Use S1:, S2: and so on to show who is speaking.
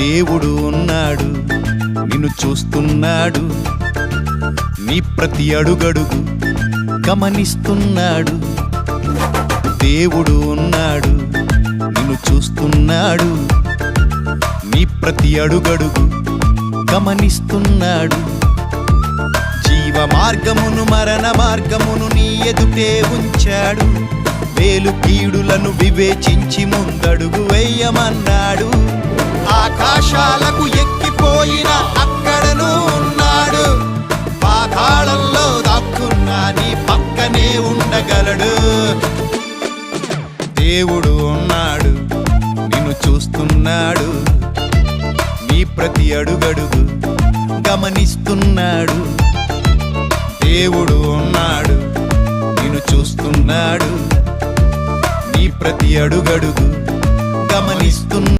S1: దేవుడు ఉన్నాడు నిన్ను చూస్తున్నాడు నీ ప్రతి అడుగడుగు గమనిస్తున్నాడు. దేవుడు ఉన్నాడు నిన్ను చూస్తున్నాడు నీ ప్రతి అడుగడుగు గమనిస్తున్నాడు. జీవ మార్గమును మరణ మార్గమును నీ ఎదుటే ఉంచాడు. వేలు కీడులను వివేచించి ముందడుగు వేయమన్న ఉండడు దేవుడు ఉన్నాడు. నిన్ను చూస్తున్నాడు. నీ ప్రతి అడుగడుగు గమనిస్తున్నాడు. దేవుడు ఉన్నాడు. నిన్ను చూస్తున్నాడు. నీ ప్రతి అడుగడుగు గమనిస్తున్నాడు.